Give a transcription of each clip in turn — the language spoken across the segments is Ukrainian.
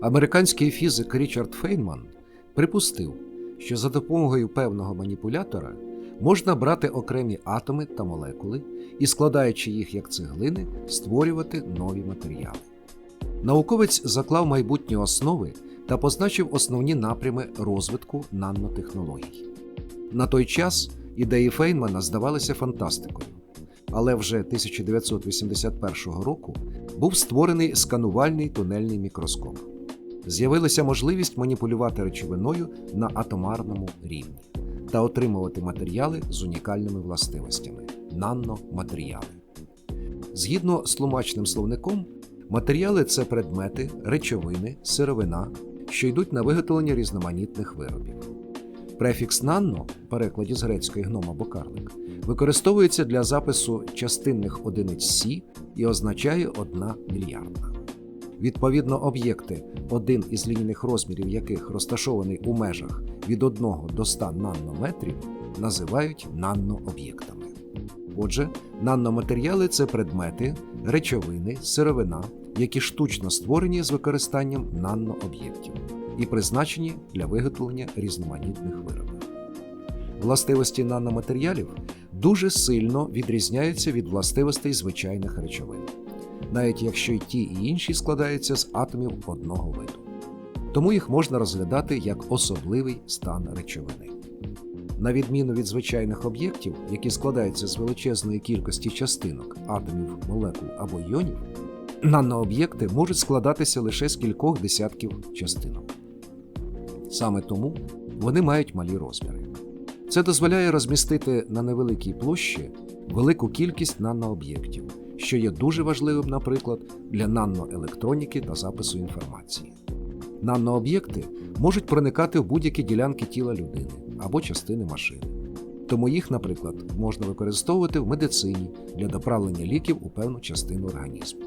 Американський фізик Річард Фейнман припустив, що за допомогою певного маніпулятора можна брати окремі атоми та молекули і, складаючи їх як цеглини, створювати нові матеріали. Науковець заклав майбутні основи та позначив основні напрями розвитку нанотехнологій. На той час ідеї Фейнмана здавалися фантастикою, але вже 1981 року був створений сканувальний тунельний мікроскоп. З'явилася можливість маніпулювати речовиною на атомарному рівні та отримувати матеріали з унікальними властивостями наноматеріали. Згідно з тлумачним словником, матеріали це предмети, речовини, сировина, що йдуть на виготовлення різноманітних виробів. Префікс нанно, в перекладі з грецької гном або карлик, використовується для запису частинних одиниць Сі і означає одна мільярдна. Відповідно, об'єкти, один із лінійних розмірів яких розташований у межах від 1 до 100 нанометрів, називають нанооб'єктами. Отже, наноматеріали це предмети, речовини, сировина, які штучно створені з використанням нанооб'єктів і призначені для виготовлення різноманітних виробів. Властивості наноматеріалів дуже сильно відрізняються від властивостей звичайних речовин, навіть якщо й ті і інші складаються з атомів одного виду. Тому їх можна розглядати як особливий стан речовини. На відміну від звичайних об'єктів, які складаються з величезної кількості частинок, атомів, молекул або іонів, нанооб'єкти можуть складатися лише з кількох десятків частинок. Саме тому вони мають малі розміри. Це дозволяє розмістити на невеликій площі велику кількість нанооб'єктів, що є дуже важливим, наприклад, для наноелектроніки та запису інформації. Нанооб'єкти можуть проникати в будь-які ділянки тіла людини або частини машини. Тому їх, наприклад, можна використовувати в медицині для доправлення ліків у певну частину організму.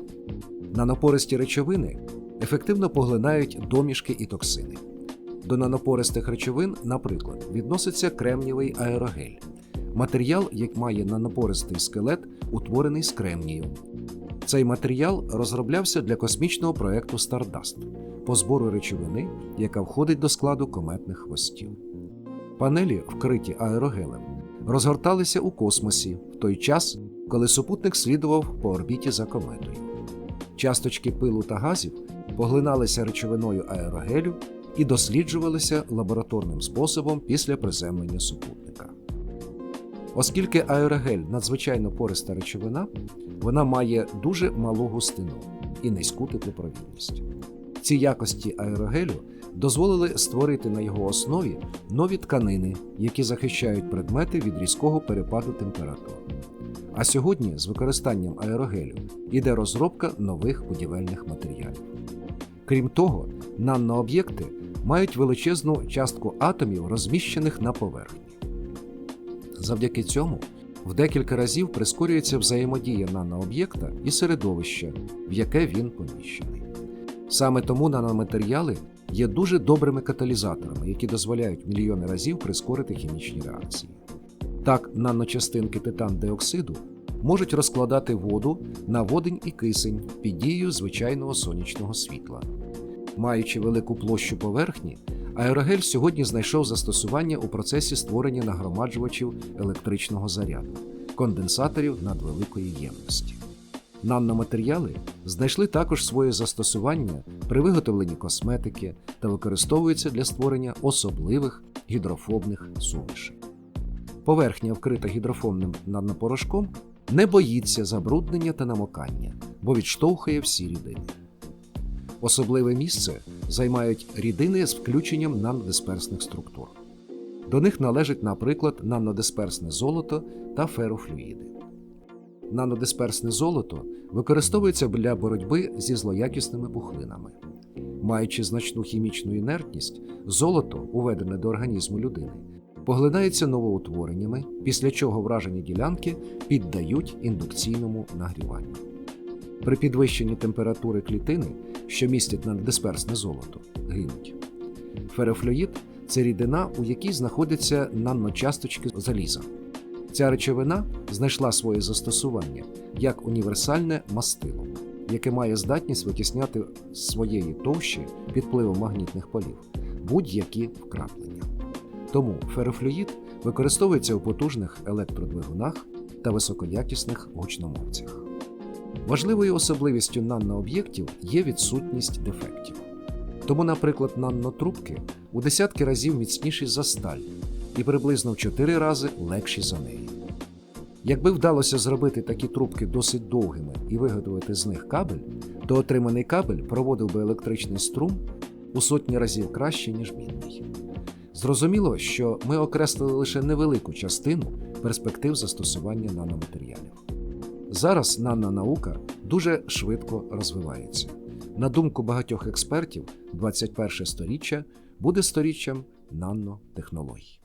Нанопористі речовини ефективно поглинають домішки і токсини. До нанопористих речовин, наприклад, відноситься кремнієвий аерогель, матеріал, як має нанопористий скелет, утворений з кремнію. Цей матеріал розроблявся для космічного проекту Stardust по збору речовини, яка входить до складу кометних хвостів. Панелі, вкриті аерогелем, розгорталися у космосі в той час, коли супутник слідував по орбіті за кометою. Часточки пилу та газів поглиналися речовиною аерогелю і досліджувалися лабораторним способом після приземлення супутника. Оскільки аерогель надзвичайно пориста речовина, вона має дуже малу густину і низьку теплопровідність. Ці якості аерогелю дозволили створити на його основі нові тканини, які захищають предмети від різкого перепаду температур. А сьогодні з використанням аерогелю йде розробка нових будівельних матеріалів. Крім того, нанооб'єкти мають величезну частку атомів, розміщених на поверхні. Завдяки цьому в декілька разів прискорюється взаємодія нанооб'єкта і середовища, в яке він поміщений. Саме тому наноматеріали є дуже добрими каталізаторами, які дозволяють мільйони разів прискорити хімічні реакції. Так, наночастинки титан-диоксиду можуть розкладати воду на водень і кисень під дією звичайного сонячного світла. Маючи велику площу поверхні, аерогель сьогодні знайшов застосування у процесі створення нагромаджувачів електричного заряду, конденсаторів надвеликої ємності. Наноматеріали знайшли також своє застосування при виготовленні косметики та використовуються для створення особливих гідрофобних сумішей. Поверхня, вкрита гідрофобним нанопорошком, не боїться забруднення та намокання, бо відштовхує всі рідини. Особливе місце займають рідини з включенням нанодисперсних структур. До них належать, наприклад, нанодисперсне золото та ферофлюїди. Нанодисперсне золото використовується для боротьби зі злоякісними пухлинами. Маючи значну хімічну інертність, золото, уведене до організму людини, поглинається новоутвореннями, після чого вражені ділянки піддають індукційному нагріванню. При підвищенні температури клітини, що містять наддисперсне золото, гинуть. Ферофлюїд це рідина, у якій знаходяться наночасточки заліза. Ця речовина знайшла своє застосування як універсальне мастило яке має здатність витісняти з своєї товщі під впливом магнітних полів будь-які вкраплення. Тому ферофлюїд використовується у потужних електродвигунах та високоякісних гучномовцях. Важливою особливістю нанооб'єктів є відсутність дефектів. Тому, наприклад, нанотрубки у десятки разів міцніші за сталь і приблизно в 4 рази легші за неї. Якби вдалося зробити такі трубки досить довгими і виготовити з них кабель, то отриманий кабель проводив би електричний струм у сотні разів краще, ніж мідний. Зрозуміло, що ми окреслили лише невелику частину перспектив застосування наноматеріалів. Зараз нанонаука дуже швидко розвивається. На думку багатьох експертів, 21 сторіччя буде сторіччям нанотехнологій.